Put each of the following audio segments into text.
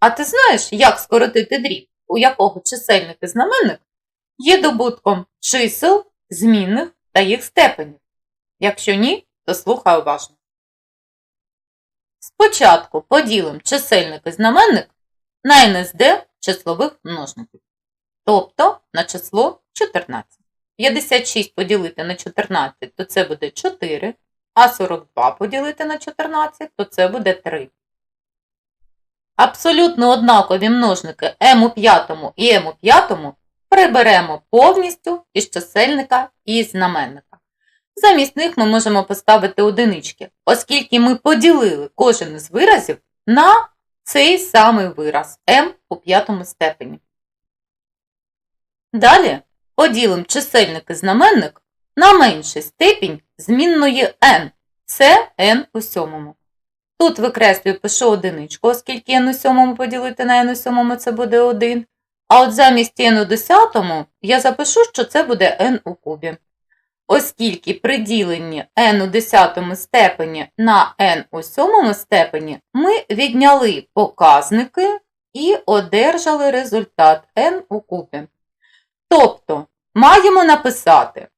А ти знаєш, як скоротити дріб, у якого чисельник і знаменник є добутком чисел, змінних та їх степенів? Якщо ні, то слухай уважно. Спочатку поділимо чисельник і знаменник на НСД числових множників, тобто на число 14. 56 поділити на 14, то це буде 4, а 42 поділити на 14, то це буде 3. Абсолютно однакові множники m у п'ятому і m у п'ятому приберемо повністю із чисельника і знаменника. Замість них ми можемо поставити одинички, оскільки ми поділили кожен із виразів на цей самий вираз m у п'ятому степені. Далі поділимо чисельник і знаменник на менший степінь змінної n. Це n у сьомому. Тут викреслюю, пишу одиничку, оскільки n у сьомому поділити на n у сьомому це буде 1. А от замість n у десятому я запишу, що це буде n у кубі. Оскільки при діленні n у десятому степені на n у сьомому степені ми відняли показники і одержали результат n у кубі. Тобто маємо написати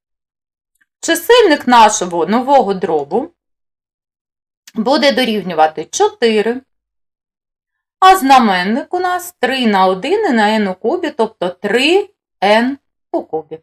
чисельник нашого нового дробу буде дорівнювати 4, а знаменник у нас 3 на 1 і на n у кубі, тобто 3n у кубі.